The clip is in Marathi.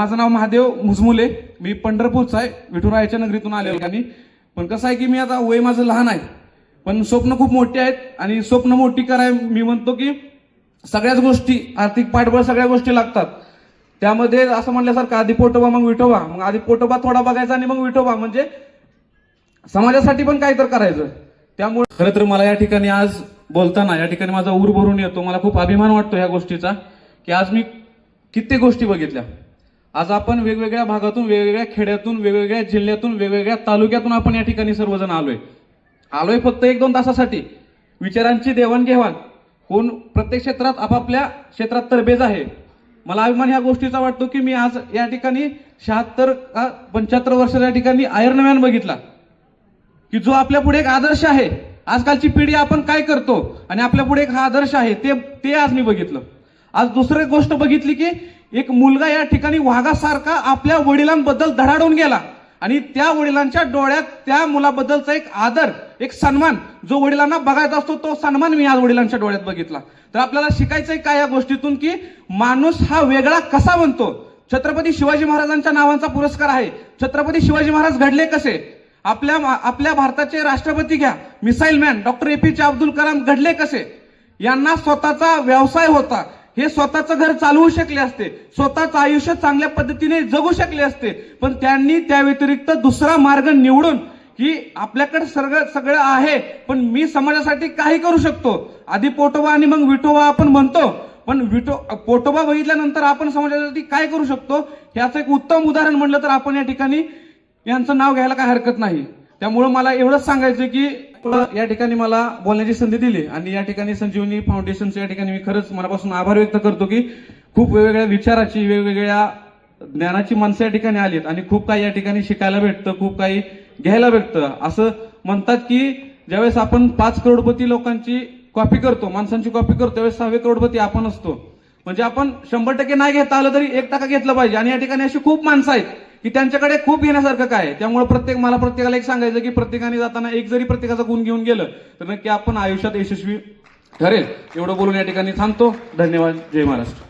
माझं नाव महादेव मुजमुले. मी पंढरपूरचा आहे. विठुरायाच्या नगरीतून आलेलो मी पण कसं आहे की मी आता वय माझं लहान आहे. पण स्वप्न खूप मोठी आहेत आणि स्वप्न मोठी कराय मी म्हणतो की सगळ्याच गोष्टी आर्थिक पाठबळ सगळ्या गोष्टी लागतात. त्यामध्ये असं म्हणल्यासारखं आधी पोटोबा मग विठोबा. मग आधी पोटोबा थोडा बघायचा आणि मग विठोबा. म्हणजे समाजासाठी पण काहीतरी करायचं. त्यामुळे खरं तर मला या ठिकाणी आज बोलताना या ठिकाणी माझा ऊर भरून येतो. मला खूप अभिमान वाटतो ह्या गोष्टीचा की आज मी कित्येक गोष्टी बघितल्या. आज आपण वेगवेगळ्या भागातून वेगवेगळ्या खेड्यातून वेगवेगळ्या जिल्ह्यातून वेगवेगळ्या तालुक्यातून आपण या ठिकाणी सर्वजण आलोय. आलोय फक्त एक दोन तासासाठी. विचारांची देवाणघेवाण. कोण प्रत्येक क्षेत्रात आपापल्या क्षेत्रात तरबेज आहे. मला अभिमान ह्या गोष्टीचा वाटतो की मी आज या ठिकाणी शहात्तर का पंच्याहत्तर वर्षाच्या या ठिकाणी आयर्नमॅन बघितला. की जो आपल्या पुढे एक आदर्श आहे. आजकालची पिढी आपण काय करतो? आणि आपल्या पुढे एक हा आदर्श आहे ते ते आज मी बघितलं. आज दुसरी गोष्ट बघितली की एक मुलगा या ठिकाणी वाघासारखा आपल्या वडिलांबद्दल धडाडून गेला. आणि त्या वडिलांच्या डोळ्यात त्या मुलाबद्दलचा एक आदर एक सन्मान जो वडिलांना बघायचा असतो तो सन्मान मी आज वडिलांच्या डोळ्यात बघितला. तर आपल्याला शिकायचंय काय या गोष्टीतून की माणूस हा वेगळा कसा बनतो? छत्रपती शिवाजी महाराजांच्या नावांचा पुरस्कार आहे. छत्रपती शिवाजी महाराज घडले कसे? आपल्या आपल्या भारताचे राष्ट्रपती घ्या. Missile man doctor A P J Abdul Kalam घडले कसे? यांना स्वतःचा व्यवसाय होता. हे स्वतःचं घर चालवू शकले असते. स्वतःचं आयुष्य चांगल्या पद्धतीने जगू शकले असते. पण त्यांनी त्या व्यतिरिक्त दुसरा मार्ग निवडून की आपल्याकडे सगळं सगळं आहे पण मी समाजासाठी काही करू शकतो. आधी पोटोबा आणि मग विठोबा आपण म्हणतो. पण विटो पोटोबा बघितल्यानंतर आपण समाजासाठी काय करू शकतो? ह्याचं एक उत्तम उदाहरण म्हणलं तर आपण या ठिकाणी यांचं नाव घ्यायला काय हरकत नाही. त्यामुळं मला एवढंच सांगायचं की या ठिकाणी मला बोलण्याची संधी दिली आणि या ठिकाणी संजीवनी फाउंडेशनचं या ठिकाणी मी खरंच मनापासून आभार व्यक्त करतो की खूप वेगवेगळ्या विचाराची वेगवेगळ्या ज्ञानाची माणसं या ठिकाणी आलीत आणि खूप काही या ठिकाणी शिकायला भेटतं खूप काही घ्यायला भेटतं. असं म्हणतात की ज्यावेळेस आपण पाच करोडपती लोकांची कॉपी करतो माणसांची कॉपी करतो त्यावेळेस सहावे करोडपती आपण असतो. म्हणजे आपण शंभर टक्के नाही घेता आलं तरी एक टक्का घेतलं पाहिजे आणि या ठिकाणी अशी खूप माणसं आहेत. की त्यांच्याकडे खूप घेण्यासारखं काय आहे? त्यामुळे प्रत्येक मला प्रत्येकाला एक सांगायचं की प्रत्येकाने जाताना एक जरी प्रत्येकाचा गुण घेऊन गेलं तर नक्की आपण आयुष्यात यशस्वी ठरेल. एवढं बोलून या ठिकाणी थांबतो. धन्यवाद. जय महाराष्ट्र.